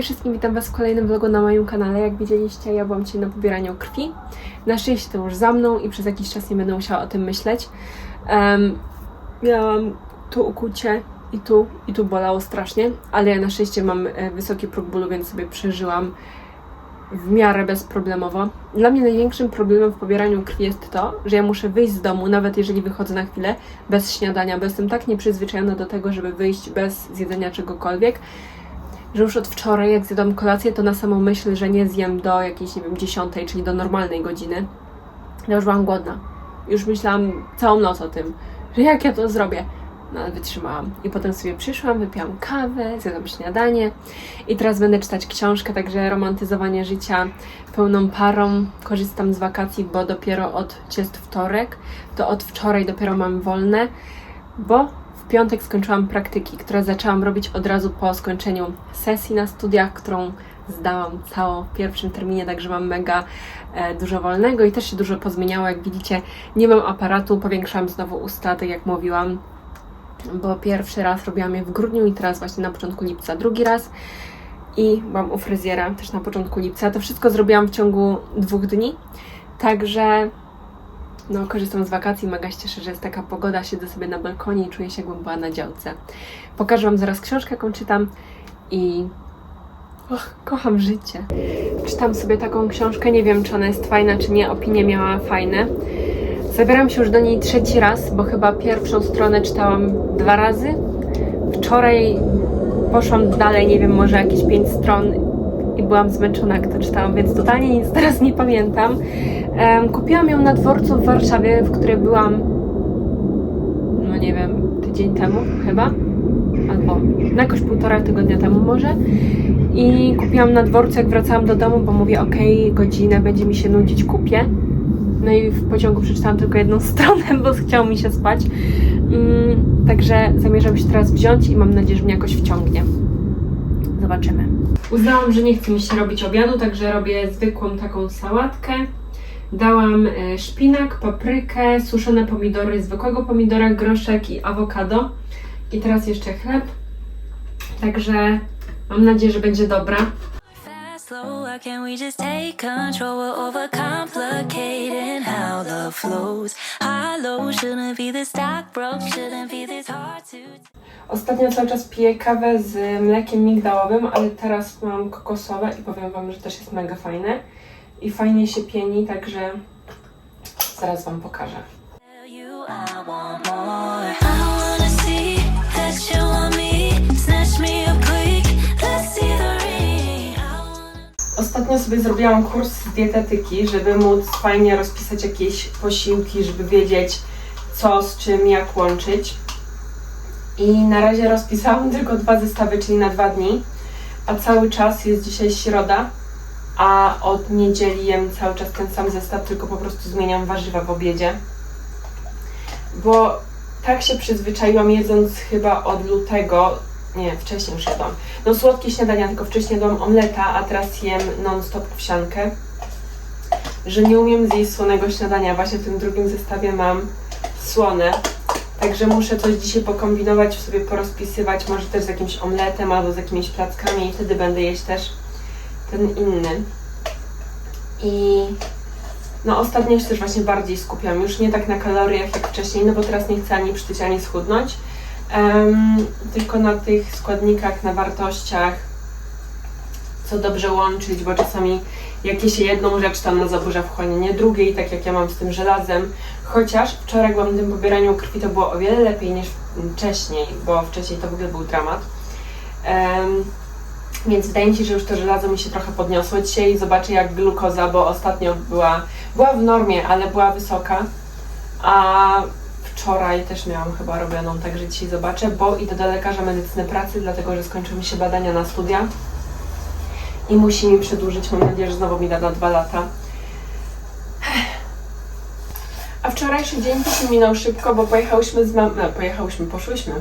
Hej wszystkim, witam Was w kolejnym vlogu na moim kanale. Jak widzieliście, ja byłam dzisiaj na pobieraniu krwi. Na szczęście to już za mną i przez jakiś czas nie będę musiała o tym myśleć. Em, miałam tu ukucie i tu, i tu bolało strasznie, ale ja na szczęście mam e, wysoki próg bólu, więc sobie przeżyłam w miarę bezproblemowo. Dla mnie największym problemem w pobieraniu krwi jest to, że ja muszę wyjść z domu, nawet jeżeli wychodzę na chwilę, bez śniadania, bo jestem tak nieprzyzwyczajona do tego, żeby wyjść bez zjedzenia czegokolwiek, że już od wczoraj, jak zjadłam kolację, to na samą myśl, że nie zjem do jakiejś, nie wiem, 10, czyli do normalnej godziny, ja już byłam głodna. Już myślałam całą noc o tym, że jak ja to zrobię. No ale wytrzymałam. I potem sobie przyszłam, wypiłam kawę, zjadłam śniadanie i teraz będę czytać książkę, także romantyzowanie życia pełną parą. Korzystam z wakacji, bo dopiero od jest wtorek, to od wczoraj dopiero mam wolne, bo piątek skończyłam praktyki, które zaczęłam robić od razu po skończeniu sesji na studiach, którą zdałam całą w pierwszym terminie, także mam mega e, dużo wolnego i też się dużo pozmieniało. Jak widzicie, nie mam aparatu, powiększałam znowu usta, tak jak mówiłam, bo pierwszy raz robiłam je w grudniu i teraz właśnie na początku lipca drugi raz. I byłam u fryzjera też na początku lipca. To wszystko zrobiłam w ciągu dwóch dni, także no, korzystam z wakacji, mega się cieszę, że jest taka pogoda, siedzę sobie na balkonie i czuję się jakbym była na działce. Pokażę Wam zaraz książkę, jaką czytam i och, kocham życie. Czytam sobie taką książkę, nie wiem czy ona jest fajna, czy nie, opinie miała fajne. Zabieram się już do niej trzeci raz, bo chyba pierwszą stronę czytałam dwa razy. Wczoraj poszłam dalej, nie wiem, może jakieś pięć stron i byłam zmęczona, jak to czytałam, więc totalnie nic teraz nie pamiętam. Kupiłam ją na dworcu w Warszawie, w której byłam, no nie wiem, tydzień temu chyba, albo no jakoś półtora tygodnia temu może. I kupiłam na dworcu, jak wracałam do domu, bo mówię, okej, godzinę będzie mi się nudzić, kupię. No i w pociągu przeczytałam tylko jedną stronę, bo chciało mi się spać. Mm, także zamierzam się teraz wziąć i mam nadzieję, że mnie jakoś wciągnie. Zobaczymy. Uznałam, że nie chce mi się robić obiadu, także robię zwykłą taką sałatkę. Dałam e, szpinak, paprykę, suszone pomidory, zwykłego pomidora, groszek i awokado. I teraz jeszcze chleb. Także mam nadzieję, że będzie dobra. Fast, slow, why can't we just take control? We're overcomplicating how love flows. High, low, shouldn't be this dark, broke, shouldn't be this hard to. Ostatnio cały czas piję kawę z mlekiem migdałowym, ale teraz mam kokosowe i powiem Wam, że też jest mega fajne. I fajnie się pieni, także zaraz Wam pokażę. Tell you I want more. Ostatnio sobie zrobiłam kurs dietetyki, żeby móc fajnie rozpisać jakieś posiłki, żeby wiedzieć co z czym, jak łączyć. I na razie rozpisałam tylko dwa zestawy, czyli na dwa dni, a cały czas jest dzisiaj środa, a od niedzieli jem cały czas ten sam zestaw, tylko po prostu zmieniam warzywa w obiedzie. Bo tak się przyzwyczaiłam jedząc chyba od lutego, nie, wcześniej już jadłam. No słodkie śniadania, tylko wcześniej jadłam omleta, a teraz jem non-stop wsiankę. Że nie umiem zjeść słonego śniadania. Właśnie w tym drugim zestawie mam słone. Także muszę coś dzisiaj pokombinować, sobie porozpisywać, może też z jakimś omletem albo z jakimiś plackami i wtedy będę jeść też ten inny. I no ostatnio się też właśnie bardziej skupiam, już nie tak na kaloriach jak wcześniej, no bo teraz nie chcę ani przytyć, ani schudnąć, em, tylko na tych składnikach, na wartościach, co dobrze łączyć, bo czasami jak je się jedną rzecz, to ona zaburza wchłanianie drugiej, tak jak ja mam z tym żelazem. Chociaż wczoraj byłam na tym pobieraniu krwi, to było o wiele lepiej niż wcześniej, bo wcześniej to w ogóle był dramat. Em, więc wydaje mi się, że już to żelazo mi się trochę podniosło. Dzisiaj zobaczę jak glukoza, bo ostatnio była, była w normie, ale była wysoka. A wczoraj też miałam chyba robioną, także dzisiaj zobaczę, bo idę do lekarza medycyny pracy, dlatego że skończyły mi się badania na studia i musi mi przedłużyć. Mam nadzieję, że znowu mi da na dwa lata. A wczorajszy dzień też mi minął szybko, bo pojechałyśmy z mamą, no, pojechałyśmy, poszłyśmy.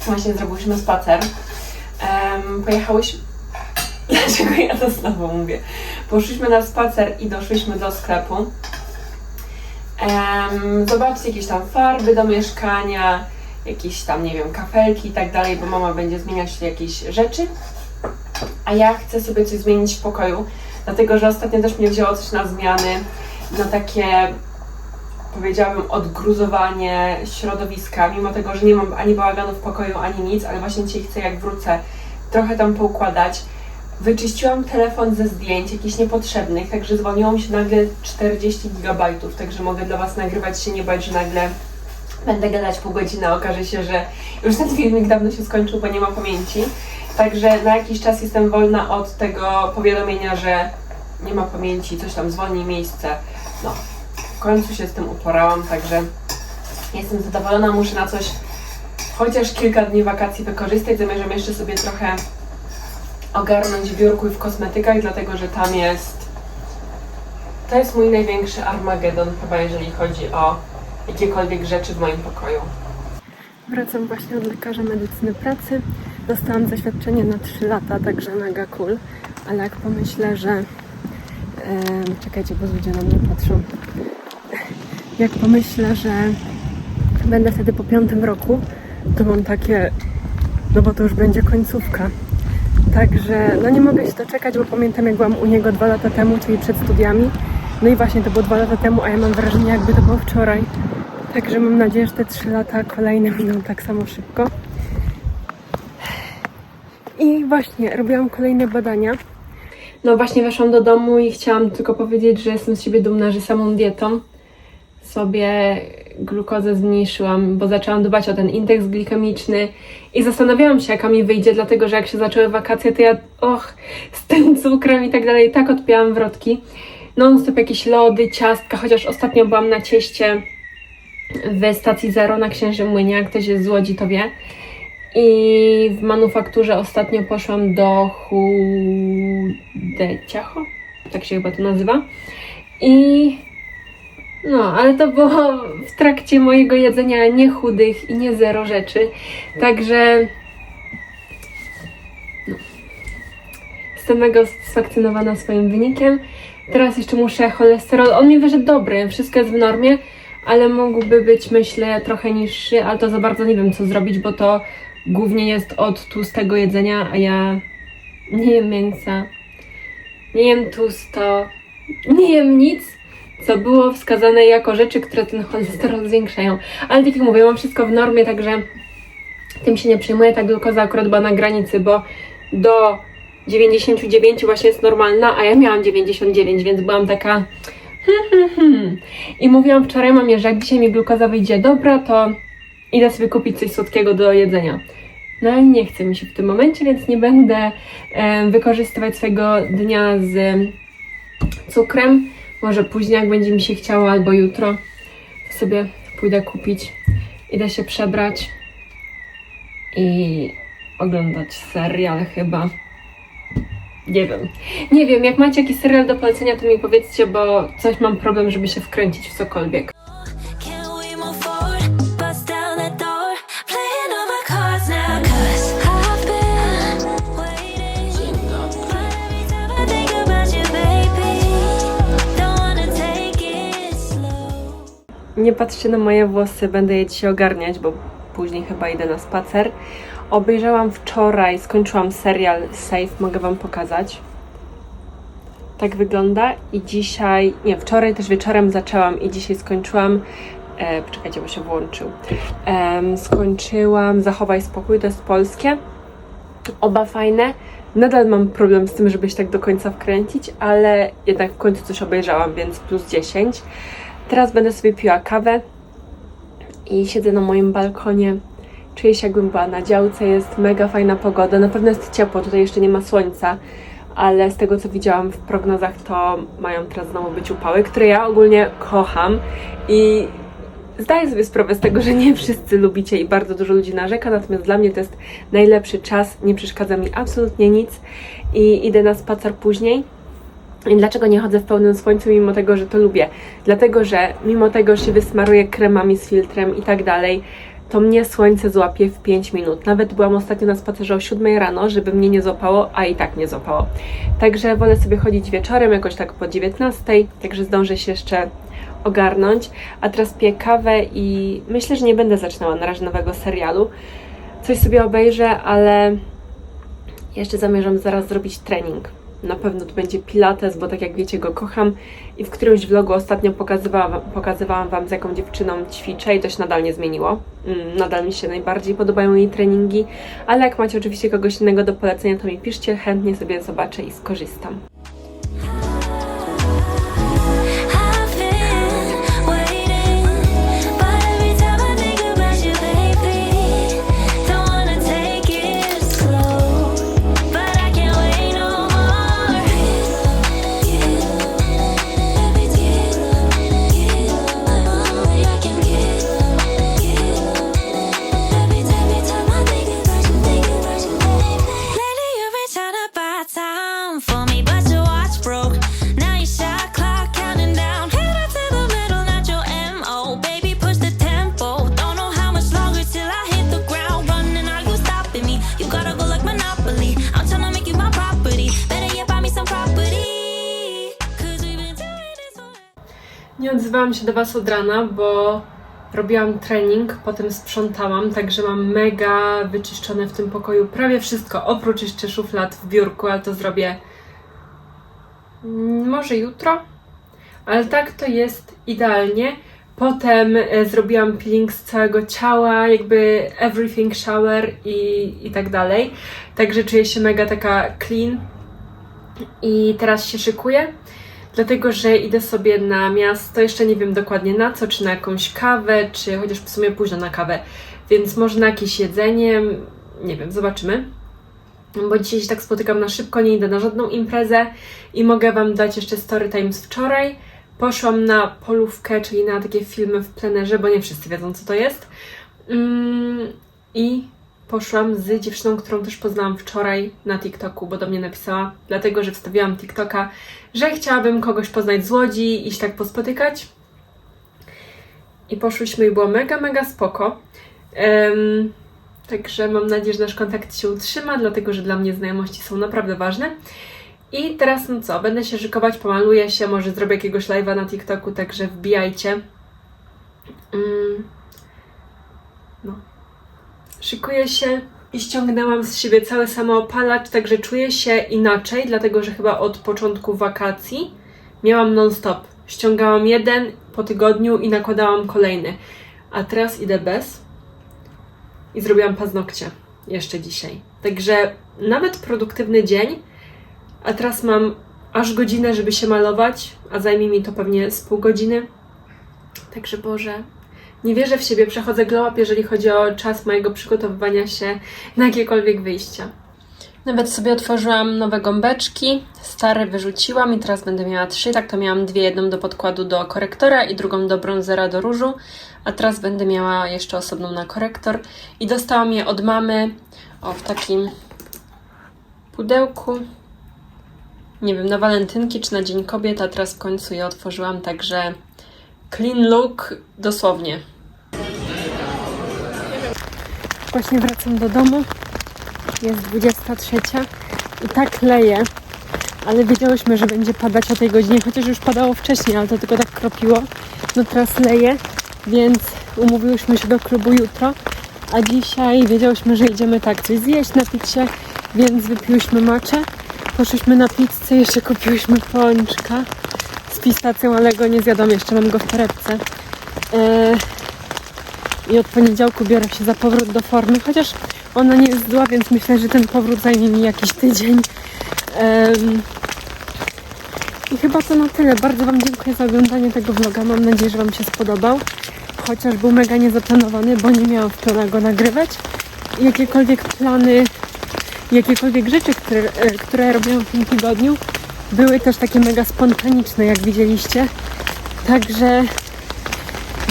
Właśnie zrobiłyśmy spacer. Em, pojechałyśmy. Dlaczego ja to znowu mówię? Poszliśmy na spacer i doszliśmy do sklepu. Zobaczcie jakieś tam farby do mieszkania, jakieś tam, nie wiem, kafelki i tak dalej, bo mama będzie zmieniać jakieś rzeczy. A ja chcę sobie coś zmienić w pokoju, dlatego że ostatnio też mnie wzięło coś na zmiany, na takie powiedziałabym odgruzowanie środowiska, mimo tego, że nie mam ani bałaganu w pokoju, ani nic, ale właśnie dzisiaj chcę jak wrócę trochę tam poukładać. Wyczyściłam telefon ze zdjęć, jakichś niepotrzebnych, także zwolniło mi się nagle 40 gigabajtów, także mogę dla Was nagrywać się, nie bać, że nagle będę gadać pół godziny, okaże się, że już ten filmik dawno się skończył, bo nie ma pamięci. Także na jakiś czas jestem wolna od tego powiadomienia, że nie ma pamięci, coś tam zwolni miejsce. No, w końcu się z tym uporałam, także jestem zadowolona, muszę na coś chociaż kilka dni wakacji wykorzystać. Zamierzam jeszcze sobie trochę ogarnąć w biurku i w kosmetykach, dlatego że tam jest. To jest mój największy Armagedon, chyba jeżeli chodzi o jakiekolwiek rzeczy w moim pokoju. Wracam właśnie od lekarza medycyny pracy. Dostałam zaświadczenie na 3 lata, także mega cool. Ale jak pomyślę, że. czekajcie, bo ludzie na mnie patrzą. Jak pomyślę, że będę wtedy po piątym roku, to mam takie. No bo to już będzie końcówka. Także no nie mogę się doczekać, bo pamiętam jak byłam u niego dwa lata temu, czyli przed studiami. No i właśnie to było dwa lata temu, a ja mam wrażenie jakby to było wczoraj. Także mam nadzieję, że te trzy lata kolejne miną tak samo szybko. I właśnie robiłam kolejne badania. No właśnie weszłam do domu i chciałam tylko powiedzieć, że jestem z siebie dumna, że samą dietą sobie glukozę zmniejszyłam, bo zaczęłam dbać o ten indeks glikemiczny i zastanawiałam się, jaka mi wyjdzie, dlatego że jak się zaczęły wakacje, to ja och, z tym cukrem i tak dalej, tak odpiłam wrotki. Non-stop jakieś lody, ciastka, chociaż ostatnio byłam na cieście w stacji Zero na Księży Młynie, jak ktoś jest z Łodzi, to wie. I w manufakturze ostatnio poszłam do Chudeciacho, tak się chyba to nazywa. I no, ale to było w trakcie mojego jedzenia nie chudych i nie zero rzeczy. Także no. jestem mega usatysfakcjonowana swoim wynikiem. Teraz jeszcze muszę cholesterol. On mi wyszedł dobry, wszystko jest w normie, ale mógłby być, myślę, trochę niższy, ale to za bardzo nie wiem, co zrobić, bo to głównie jest od tłustego jedzenia, a ja nie jem mięsa, nie jem tłusto, nie jem nic, co było wskazane jako rzeczy, które ten cholesterol zwiększają. Ale tak jak mówię, mam wszystko w normie, także tym się nie przejmuję. Ta glukoza akurat była na granicy, bo do 99 właśnie jest normalna, a ja miałam 99, więc byłam taka hmm, hmm, hmm. I mówiłam wczoraj mamie, że jak dzisiaj mi glukoza wyjdzie dobra, to idę sobie kupić coś słodkiego do jedzenia. No ale nie chce mi się w tym momencie, więc nie będę e, wykorzystywać swojego dnia z cukrem. Może później, jak będzie mi się chciało, albo jutro, sobie pójdę kupić. Idę się przebrać i oglądać serial chyba. Nie wiem. Nie wiem, jak macie jakiś serial do polecenia, to mi powiedzcie, bo coś mam problem, żeby się wkręcić w cokolwiek. Nie patrzcie na moje włosy, będę je dzisiaj ogarniać, bo później chyba idę na spacer. Obejrzałam wczoraj, skończyłam serial Safe, mogę Wam pokazać. Tak wygląda i dzisiaj, nie, wczoraj też wieczorem zaczęłam i dzisiaj skończyłam. E, poczekajcie, bo się włączył. Em, skończyłam Zachowaj spokój, to jest polskie. Oba fajne. Nadal mam problem z tym, żeby się tak do końca wkręcić, ale jednak w końcu coś obejrzałam, więc plus 10. Teraz będę sobie piła kawę i siedzę na moim balkonie. Czuję się jakbym była na działce, jest mega fajna pogoda. Na pewno jest ciepło, tutaj jeszcze nie ma słońca, ale z tego co widziałam w prognozach, to mają teraz znowu być upały, które ja ogólnie kocham i zdaję sobie sprawę z tego, że nie wszyscy lubicie i bardzo dużo ludzi narzeka, natomiast dla mnie to jest najlepszy czas, nie przeszkadza mi absolutnie nic i idę na spacer później. I dlaczego nie chodzę w pełnym słońcu, mimo tego, że to lubię? Dlatego, że mimo tego, że się wysmaruję kremami z filtrem i tak dalej, to mnie słońce złapie w 5 minut. Nawet byłam ostatnio na spacerze o 7 rano, żeby mnie nie złapało, a i tak nie złapało. Także wolę sobie chodzić wieczorem, jakoś tak po 19, także zdążę się jeszcze ogarnąć. A teraz piję kawę i myślę, że nie będę zaczynała na razie nowego serialu. Coś sobie obejrzę, ale Jeszcze zamierzam zaraz zrobić trening. Na pewno to będzie pilates, bo tak jak wiecie go kocham i w którymś vlogu ostatnio pokazywałam, pokazywałam Wam z jaką dziewczyną ćwiczę i to się nadal nie zmieniło. Mm, Nadal mi się najbardziej podobają jej treningi, ale jak macie oczywiście kogoś innego do polecenia, to mi piszcie, chętnie sobie zobaczę i skorzystam. Nie odzywałam się do Was od rana, bo robiłam trening, potem sprzątałam, także mam mega wyczyszczone w tym pokoju prawie wszystko, oprócz jeszcze szuflad w biurku, ale to zrobię mm, może jutro, ale tak to jest idealnie. Potem e, zrobiłam peeling z całego ciała, jakby everything shower i, i tak dalej. Także czuję się mega taka clean. I teraz się szykuję dlatego że idę sobie na miasto, jeszcze nie wiem dokładnie na co, czy na jakąś kawę, czy chociaż w sumie późno na kawę, więc może na jakieś jedzenie, nie wiem, zobaczymy. Bo dzisiaj się tak spotykam na szybko, nie idę na żadną imprezę i mogę Wam dać jeszcze story time z wczoraj. Poszłam na polówkę, czyli na takie filmy w plenerze, bo nie wszyscy wiedzą co to jest. Mm, I poszłam z dziewczyną, którą też poznałam wczoraj na TikToku, bo do mnie napisała, dlatego że wstawiłam TikToka, że chciałabym kogoś poznać z Łodzi i się tak pospotykać. I poszłyśmy i było mega, mega spoko. Em, także mam nadzieję, że nasz kontakt się utrzyma, dlatego że dla mnie znajomości są naprawdę ważne. I teraz no co, będę się szykować, pomaluję się, może zrobię jakiegoś live'a na TikToku, także wbijajcie. Mm. No. Szykuję się i ściągnęłam z siebie cały samoopalacz, także czuję się inaczej, dlatego że chyba od początku wakacji miałam non-stop. Ściągałam jeden po tygodniu i nakładałam kolejny. A teraz idę bez i zrobiłam paznokcie jeszcze dzisiaj. Także nawet produktywny dzień, a teraz mam aż godzinę, żeby się malować, a zajmie mi to pewnie z pół godziny. Także Boże, nie wierzę w siebie, przechodzę glow up, jeżeli chodzi o czas mojego przygotowywania się na jakiekolwiek wyjścia. Nawet sobie otworzyłam nowe gąbeczki, stare wyrzuciłam i teraz będę miała trzy. Tak to miałam dwie, jedną do podkładu do korektora i drugą do bronzera do różu, a teraz będę miała jeszcze osobną na korektor. I dostałam je od mamy, o w takim pudełku. Nie wiem, na walentynki czy na Dzień Kobiet, a teraz w końcu je otworzyłam, także clean look dosłownie. Właśnie wracam do domu. Jest 23 i tak leje, ale wiedziałyśmy, że będzie padać o tej godzinie, chociaż już padało wcześniej, ale to tylko tak kropiło. No teraz leje, więc umówiłyśmy się do klubu jutro, a dzisiaj wiedziałyśmy, że idziemy tak coś zjeść, napić się, więc wypiłyśmy maczę. Poszliśmy na pizzę, jeszcze kupiłyśmy pączka z pistacją, ale go nie zjadam jeszcze, mam go w torebce. Eee, I od poniedziałku biorę się za powrót do formy, chociaż ona nie jest zła, więc myślę, że ten powrót zajmie mi jakiś tydzień. I chyba to na tyle. Bardzo Wam dziękuję za oglądanie tego vloga. Mam nadzieję, że Wam się spodobał. Chociaż był mega niezaplanowany, bo nie miałam w planach go nagrywać. Jakiekolwiek plany, jakiekolwiek rzeczy, które, e, które robiłam w tym tygodniu, były też takie mega spontaniczne, jak widzieliście. Także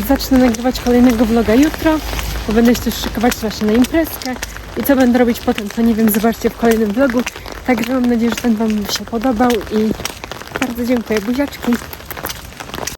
zacznę nagrywać kolejnego vloga jutro, bo będę się też szykować właśnie na imprezkę. I co będę robić potem, to nie wiem, zobaczcie w kolejnym vlogu. Także mam nadzieję, że ten Wam się podobał i bardzo dziękuję. Buziaczki!